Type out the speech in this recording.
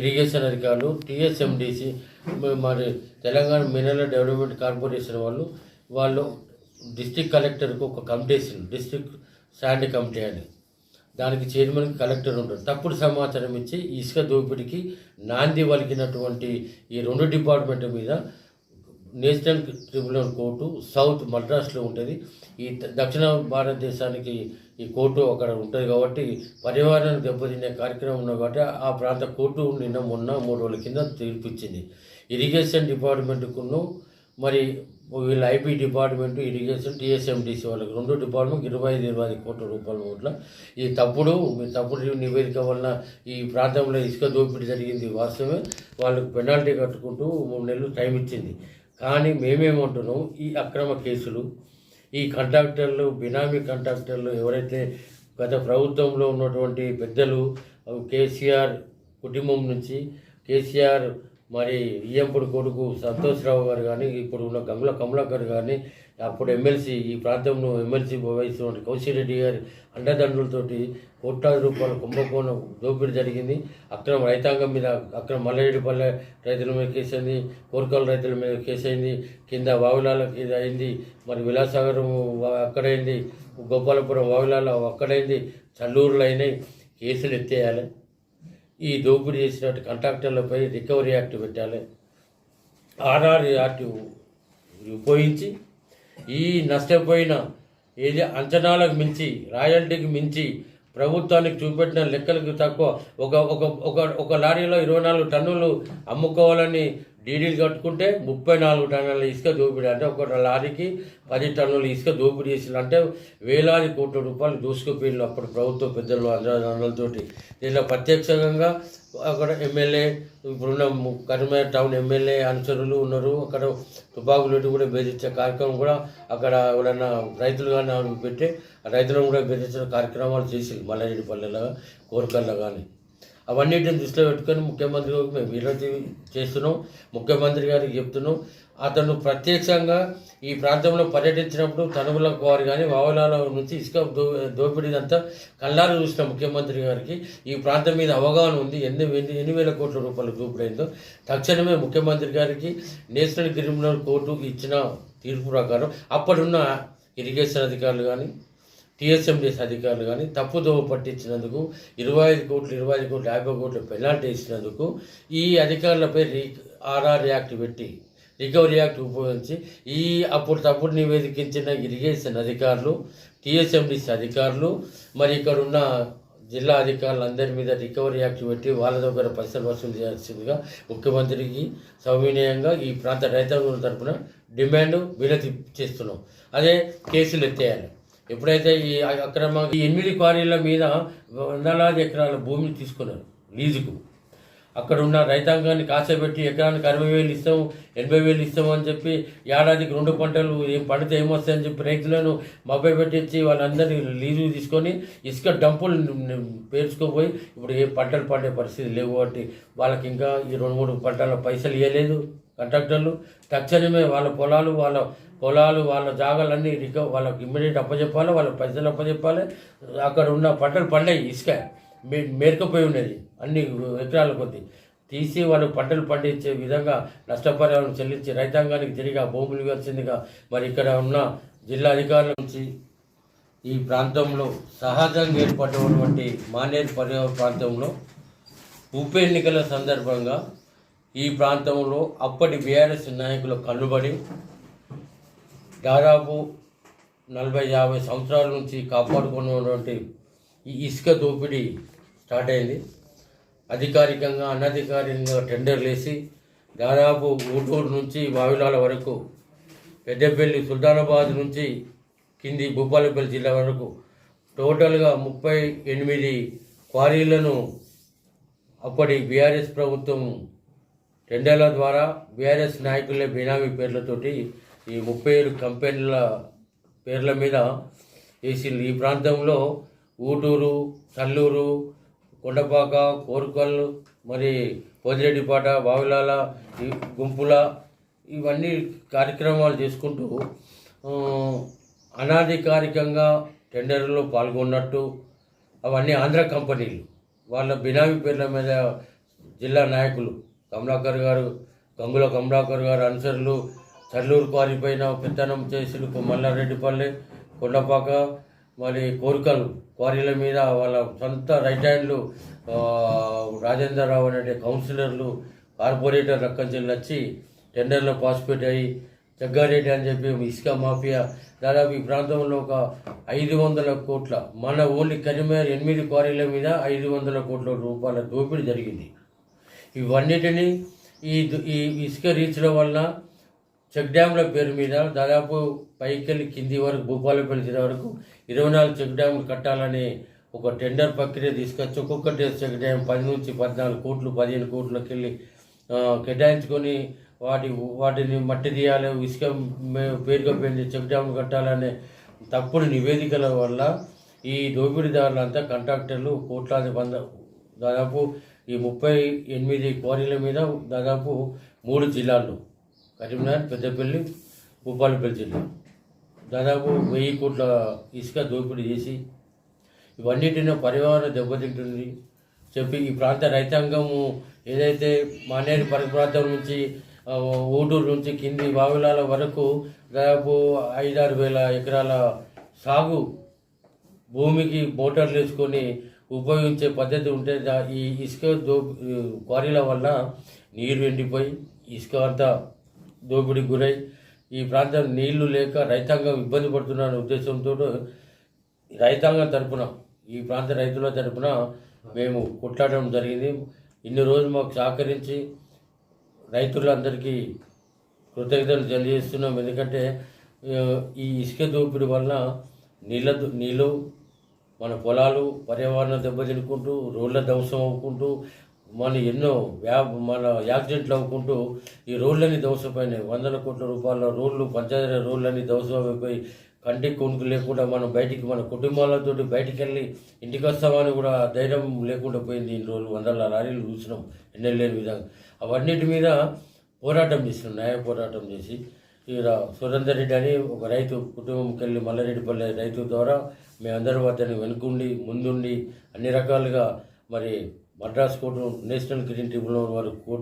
Irrigation అధికారులు TSMDC మరి Telangana mineral development corporation వాళ్ళు వాళ్ళు డిస్టిక్ కలెక్టర్కు ఒక కమిటీ వేసింది. డిస్ట్రిక్ట్ శాండ్ కమిటీ అని. దానికి చైర్మన్ కలెక్టర్ ఉంటారు. తప్పుడు సమాచారం ఇచ్చి ఇసుక దోపిడీకి నాంది వలికినటువంటి ఈ రెండు డిపార్ట్మెంట్ మీద నేషనల్ ట్రిబ్యునల్ కోర్టు సౌత్ మద్రాస్లో ఉంటుంది. ఈ దక్షిణ భారతదేశానికి ఈ కోర్టు అక్కడ ఉంటుంది కాబట్టి పర్యావరణాన్ని దెబ్బతినే కార్యక్రమం ఉన్నది కాబట్టి ఆ ప్రాంత కోర్టు నిన్న మొన్న మూడు రోజుల కింద తీర్పు ఇచ్చింది ఇరిగేషన్ డిపార్ట్మెంట్కును మరి వీళ్ళ ఐపీ డిపార్ట్మెంట్ ఇరిగేషన్ టీఎస్ఎండిసి వాళ్ళకి రెండు డిపార్ట్మెంట్ ఇరవై ఐదు ఇరవై ఐదు కోట్ల రూపాయల నోట్ల. ఈ తప్పుడు మీ తప్పుడు నివేదిక వలన ఈ ప్రాంతంలో ఇసుక దోపిడీ జరిగింది వాస్తవమే. వాళ్ళకు పెనాల్టీ కట్టుకుంటూ మూడు నెలలు టైం ఇచ్చింది. కానీ మేమేమంటున్నాం ఈ అక్రమ కేసులు ఈ కంట్రాక్టర్లు బినామీ కంట్రాక్టర్లు ఎవరైతే గత ప్రభుత్వంలో ఉన్నటువంటి పెద్దలు కేసీఆర్ కుటుంబం నుంచి కేసీఆర్ మరి ఇయ్యంపుడు కొడుకు సంతోష్రావు గారు కానీ ఇప్పుడు ఉన్న గంగుల కమలాకర్ గారిని అప్పుడు ఎమ్మెల్సీ ఈ ప్రాంతంలో ఎమ్మెల్సీ వహిస్తున్న కౌశిరెడ్డి గారి అండదండ్రులతోటి కోట్లాది రూపాయల కుంభకోణం దోపిడీ జరిగింది. అక్రమ రైతాంగం మీద అక్రమ మల్లరెడ్డిపల్లె రైతుల మీద కేసైంది కోరికల రైతుల మీద కేసైంది కింద వావిలాలకి అయింది మరి విలాసాగరం అక్కడైంది గోపాలపురం వావిలాల అక్కడైంది చల్లూరులో అయినాయి కేసులు ఎత్తేయాలి. ఈ దోపిడీ చేసినట్టు కంట్రాక్టర్లపై రికవరీ యాక్ట్ పెట్టాలి. ఆర్ఆర్ యాక్ట్ ఉపయోగించి ఈ నష్టపోయిన ఏది అంచనాలకు మించి రాయల్టీకి మించి ప్రభుత్వానికి చూపెట్టిన లెక్కలకు తక్కువ ఒక ఒక ఒక ఒక లారీలో ఇరవై నాలుగు టన్నులు అమ్ముకోవాలని డీడీలు కట్టుకుంటే ముప్పై నాలుగు టన్నుల ఇసుక దోపిడీ అంటే ఒక లారీకి పది టన్నుల ఇసుక దోపిడీ చేసిన అంటే వేలాది కోట్ల రూపాయలు దూసుకుపోయిన అప్పుడు ప్రభుత్వ పెద్దలు అందరితోటి. దీనిలో ప్రత్యక్షంగా అక్కడ ఎమ్మెల్యే ఇప్పుడున్న ము- కరీంనగర్ టౌన్ ఎమ్మెల్యే అనుచరులు ఉన్నారు. అక్కడ తుపాకులు కూడా బెదిరించే కార్యక్రమం కూడా అక్కడ ఎవరన్నా రైతులు కానీ పెట్టి ఆ రైతులను కూడా బెదిరించిన కార్యక్రమాలు చేసి మల్లారెడ్డిపల్లెలో కోరికల్లో కానీ. అవన్నిటిని దృష్టిలో పెట్టుకొని ముఖ్యమంత్రి గారికి మేము విరోధి చేస్తున్నాం. ముఖ్యమంత్రి గారికి చెప్తున్నాం. అతను ప్రత్యక్షంగా ఈ ప్రాంతంలో పర్యటించినప్పుడు తనుగుల వారు కానీ వావలాల నుంచి ఇసుక దో దోపిడీ అంతా కళ్ళారు చూసిన ముఖ్యమంత్రి గారికి ఈ ప్రాంతం మీద అవగాహన ఉంది. ఎన్ని ఎన్ని ఎన్ని వేల కోట్ల రూపాయలు దోపిడైందో తక్షణమే ముఖ్యమంత్రి గారికి నేషనల్ క్రిమినల్ కోర్టు ఇచ్చిన తీర్పు ప్రకారం అప్పుడున్న ఇరిగేషన్ అధికారులు కానీ టీఎస్ఎండిఎస్ అధికారులు కానీ తప్పుదోవ పట్టించినందుకు ఇరవై ఐదు కోట్లు ఇరవై ఐదు కోట్లు యాభై కోట్లు పెనాల్టీ ఇచ్చినందుకు ఈ అధికారులపై రీ ఆర్ఆర్ యాక్ట్ పెట్టి రికవరీ యాక్ట్ ఉపయోగించి ఈ అప్పుడు తప్పుడు నివేదికించిన ఇరిగేషన్ అధికారులు టీఎస్ఎండిసి అధికారులు మరి ఇక్కడ ఉన్న జిల్లా అధికారులందరి మీద రికవరీ యాక్ట్ పెట్టి వాళ్ళ దగ్గర పైసలు వసూలు చేయాల్సిందిగా ముఖ్యమంత్రికి సవినయంగా ఈ ప్రాంత రైతాంగం తరపున డిమాండ్ వినతి చేస్తున్నాం. అదే కేసులు ఎత్తేయాలి. ఎప్పుడైతే ఈ అక్రమ ఈ ఎనిమిది క్వారీల మీద వందలాది ఎకరాల భూమిని తీసుకున్నారు లీజుకు. అక్కడ ఉన్న రైతాంగాన్ని కాసేపెట్టి ఎకరానికి అరవై వేలు ఇస్తాం ఎనభై వేలు ఇస్తాం అని చెప్పి ఏడాదికి రెండు పంటలు ఏం పండితే ఏమొస్తాయని చెప్పి రైతులను మభ్య పెట్టించి వాళ్ళందరినీ లీజు తీసుకొని ఇసుక డంపులు పేర్చుకోపోయి ఇప్పుడు ఏ పంటలు పండే పరిస్థితి లేవు కాబట్టి వాళ్ళకి ఇంకా ఈ రెండు మూడు పంటల పైసలు ఇవ్వలేదు కంట్రాక్టర్లు తక్షణమే వాళ్ళ పొలాలు వాళ్ళ పొలాలు వాళ్ళ జాగాలన్నీ రికవర్ వాళ్ళకి ఇమ్మీడియట్ అప్పచెప్పాలి వాళ్ళ పైసలు అప్పచెప్పాలి అక్కడ ఉన్న పంటలు పండాయి ఇసుక. మే మేరకపోయి ఉన్నది అన్ని ఎకరాల కొద్ది. తీసి వాళ్ళు పంటలు పండించే విధంగా నష్టపరిహారం చెల్లించి రైతాంగానికి తిరిగి ఆ భూములు ఇవ్వాల్సిందిగా మరి ఇక్కడ ఉన్న జిల్లా అధికారుల నుంచి ఈ ప్రాంతంలో సహజంగా ఏర్పడినటువంటి మానేరు పర్యావరణ ప్రాంతంలో ఉప ఎన్నికల సందర్భంగా ఈ ప్రాంతంలో అప్పటి బీఆర్ఎస్ నాయకుల కన్నుబడి దాదాపు నలభై యాభై సంవత్సరాల నుంచి కాపాడుకున్నటువంటి ఈ ఇసుక దోపిడీ స్టార్ట్ అయింది. అధికారికంగా అనధికారికంగా టెండర్లు వేసి దాదాపు ఊటూరు నుంచి వావిలాల వరకు పెద్దపల్లి సుల్తానాబాద్ నుంచి కింది భూపాలపల్లి జిల్లా వరకు టోటల్గా ముప్పై ఎనిమిది క్వారీలను అప్పటి బీఆర్ఎస్ ప్రభుత్వం టెండర్ల ద్వారా బీఆర్ఎస్ నాయకుల బినామీ పేర్లతోటి ఈ ముప్పై ఏడు కంపెనీల పేర్ల మీద వేసింది ఈ ప్రాంతంలో ఊటూరు కల్లూరు కొండపాక కోరుకల్ మరి పొదిరెడ్డిపాట బావిలాల ఈ గుంపుల ఇవన్నీ కార్యక్రమాలు చేసుకుంటూ అనాధికారికంగా టెండర్లో పాల్గొన్నట్టు అవన్నీ ఆంధ్ర కంపెనీలు. వాళ్ళ బినామీ పేర్ల మీద జిల్లా నాయకులు కమలాకర్ గారు గంగుల కమలాకర్ గారు అనుసరులు చల్లూరు క్వారీపైన పెత్తనం చేసిన మల్లారెడ్డిపల్లి కొండపాక మరి కోరికలు క్వారీల మీద వాళ్ళ సొంత రైట్ హ్యాండ్లు రాజేంద్రరావు రావు అనే కౌన్సిలర్లు కార్పొరేటర్ రక్కంచెల్లి వచ్చి టెండర్లో పాస్పేట్ అయ్యి జగ్గారెడ్డి అని చెప్పి ఇసుక మాఫియా దాదాపు ఈ ప్రాంతంలో ఒక ఐదు వందల కోట్ల మన ఓన్లీ కరీంనగర్ ఎనిమిది క్వారీల మీద ఐదు వందల కోట్ల రూపాయల దోపిడీ జరిగింది. ఇవన్నిటిని ఈ ఈ ఇసుక రీచ్ల వల్ల చెక్ డ్యామ్ల పేరు మీద దాదాపు పైకెళ్ళి కింది వరకు భూపాలపల్లి జిల్లా వరకు ఇరవై నాలుగు చెక్ డ్యాములు కట్టాలని ఒక టెండర్ ప్రక్రియ తీసుకొచ్చి ఒక్కొక్కటి చెక్ డ్యామ్ పది నుంచి పద్నాలుగు కోట్లు పదిహేను కోట్లకి వెళ్ళి కేటాయించుకొని వాటి వాటిని మట్టి తీయాలి ఇసుక పేరుగా పెంచి చెక్ డ్యామ్ కట్టాలనే తప్పుడు నివేదికల వల్ల ఈ దోపిడీదారులంతా కాంట్రాక్టర్లు కోట్లాది వంద దాదాపు ఈ ముప్పై ఎనిమిది క్వారీల మీద దాదాపు మూడు జిల్లాల్లో కరీంనగర్ పెద్దపల్లి భూపాలపల్లి జిల్లా. దాదాపు వెయ్యి కోట్ల ఇసుక దోపిడీ చేసి ఇవన్నిటిని పర్యావరణం దెబ్బతింటుంది చెప్పి ఈ ప్రాంత రైతాంగము ఏదైతే మానేరు పరిప్రాంతం నుంచి ఊటూరు నుంచి కింది వావిలాల వరకు దాదాపు ఐదారు వేల ఎకరాల సాగు భూమికి మోటార్లు వేసుకొని ఉపయోగించే పద్ధతి ఉంటే ఈ ఇసుక దో క్వారీల వల్ల నీరు ఎండిపోయి ఇసుక అంతా దోపిడీకి గురై ఈ ప్రాంతం నీళ్ళు లేక రైతాంగం ఇబ్బంది పడుతున్న ఉద్దేశంతో రైతాంగం తరపున ఈ ప్రాంత రైతుల తరపున మేము కొట్లాడడం జరిగింది. ఇన్ని రోజులు మాకు సహకరించి రైతులందరికీ కృతజ్ఞతలు తెలియజేస్తున్నాం. ఎందుకంటే ఈ ఇసుక దోపిడీ వల్ల నీళ్ళ నీళ్ళు మన పొలాలు పర్యావరణం దెబ్బతినుకుంటూ రోడ్ల ధ్వంసం అవ్వుకుంటూ మన ఎన్నో వ్యా మన యాక్సిడెంట్లు అవ్వుకుంటూ ఈ రోడ్లన్నీ ధ్వంసపోయినాయి. వందల కోట్ల రూపాయల రోడ్లు పంచాయతీ రోడ్లన్నీ ధ్వంసమైపోయి కంటికి కొనుక్కు లేకుండా మనం బయటికి మన కుటుంబాలతో బయటికి వెళ్ళి ఇంటికి వస్తామని కూడా ధైర్యం లేకుండా పోయింది ఈ రోజులు. వందల లారీలు చూసినాం ఎన్నెళ్ళు విధంగా. అవన్నిటి మీద పోరాటం చేసినాం న్యాయ పోరాటం చేసి. ఈ సురేందర్ రెడ్డి అని ఒక రైతు కుటుంబంకి వెళ్ళి మల్లారెడ్డిపల్లి రైతు ద్వారా మేమందరం అతన్ని వెనుకుండి ముందుండి అన్ని రకాలుగా మరి Madras court national green tribunal వారు కోర్టు